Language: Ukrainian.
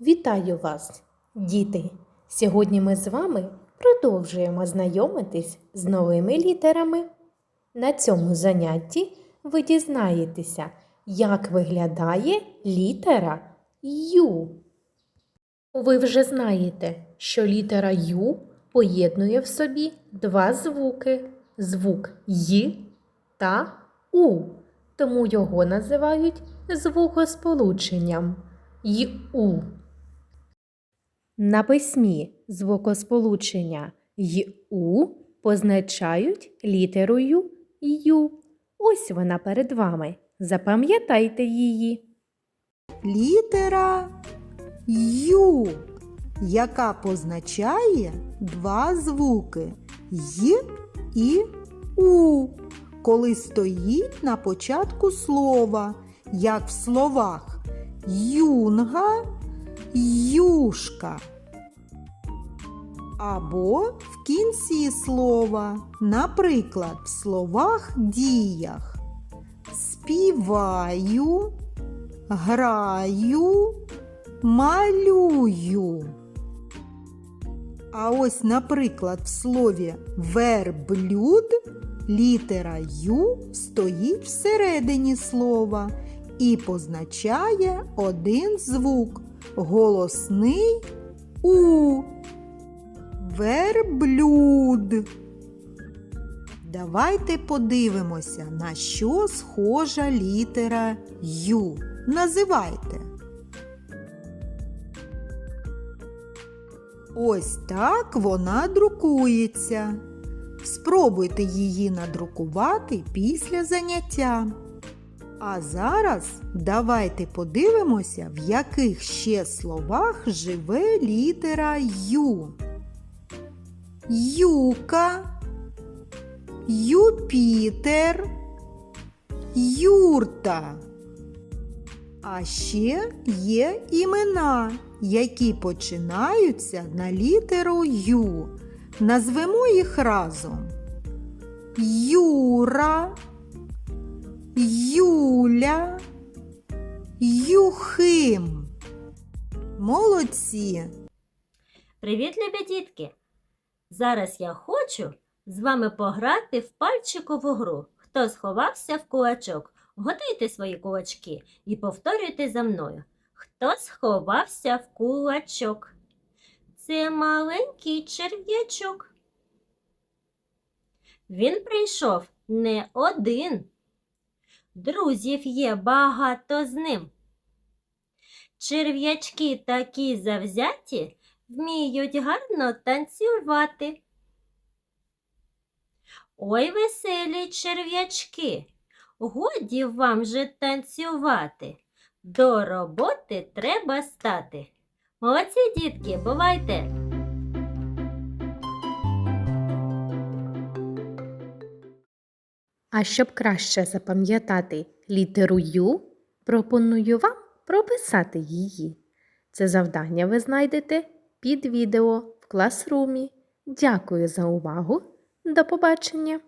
Вітаю вас, діти! Сьогодні ми з вами продовжуємо знайомитись з новими літерами. На цьому занятті ви дізнаєтеся, як виглядає літера Ю. Ви вже знаєте, що літера Ю поєднує в собі два звуки звук Й та У, тому його називають звукосполученням й-у. На письмі звукосполучення й-у позначають літерою ю. Ось вона перед вами. Запам'ятайте її. Літера Ю, яка позначає два звуки Й і У, коли стоїть на початку слова, як в словах юнга, юшка. Або в кінці слова, наприклад, в словах діях співаю, граю, малюю. А ось, наприклад, в слові верблюд літера Ю стоїть всередині слова і позначає один звук голосний У. Верблюд. Давайте подивимося, на що схожа літера Ю. Називайте. Ось так вона друкується. Спробуйте її надрукувати після заняття. А зараз давайте подивимося, в яких ще словах живе літера Ю. Юка, Юпітер, Юрта. А ще є імена, які починаються на літеру Ю. Назвемо їх разом. Юра, Юля, Юхим. Молодці! Привіт, любі дітки! Зараз я хочу з вами пограти в пальчикову гру. Хто сховався в кулачок? Готуйте свої кулачки і повторюйте за мною. Хто сховався в кулачок? Це маленький черв'ячок. Він прийшов не один. Друзів є багато з ним. Черв'ячки такі завзяті, вміють гарно танцювати. Ой, веселі черв'ячки, годі вам же танцювати. До роботи треба стати. Молодці, дітки, бувайте! А щоб краще запам'ятати літеру Ю, пропоную вам прописати її. Це завдання ви знайдете під відео в класрумі. Дякую за увагу. До побачення!